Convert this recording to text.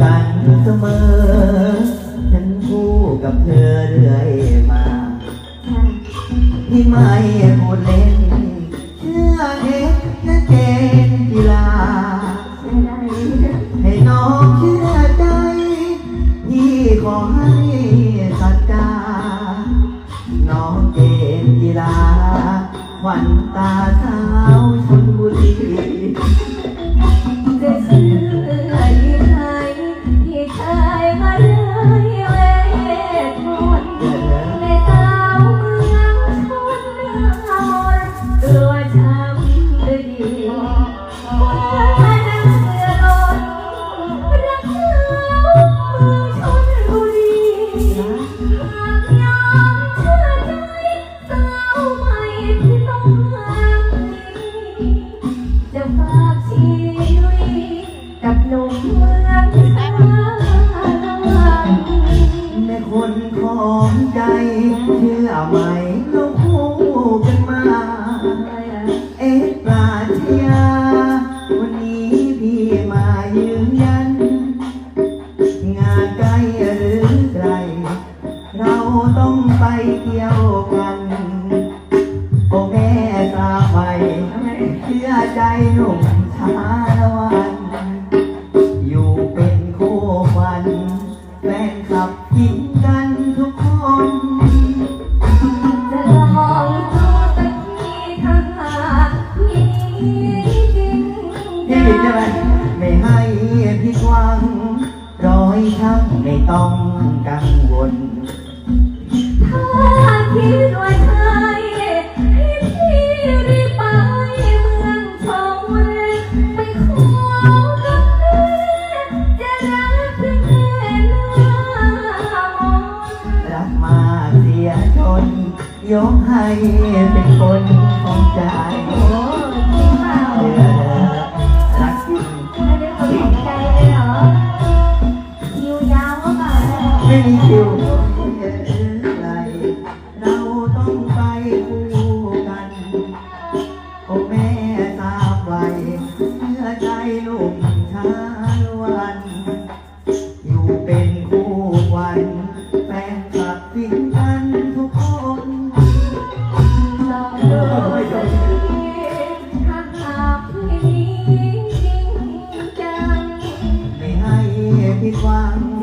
กันเสมอ ฉันคู่กับเธอเรื่อยมา ที่ไม่พูดเล่นเชื่อเอ็กและเจนกีฬา ให้น้องเชื่อใจพี่ขอให้สัจจา น้องเจนกีฬาขวัญตาสาวชนบุรี คนของใจเชื่อไหมเราคู่กันมา เอ็กซ์ปราชญาวันนี้พี่มายืนยัน งานใกล้หรือไกล เราต้องไปเที่ยวกัน เชื่อใจหนุ่มชาละวัน อยู่เป็นคู่ฟัน แฟนคลับกินกันทุกคนจะลองดูสักทีถ้าหากมีจริงพี่ใช่ไหมไม่ให้ผิดหวัง ร้อยทั้งไม่ต้องกังวล ถ้าคิดว่าใช่ใยกให้เป็นคนของใจโอ้จริงเปล่าเชื่อเถอะรักจริงไม่ได้คนของใจเลยเหรอคิวยาวก็เปล่า ไม่มีคิว Ih!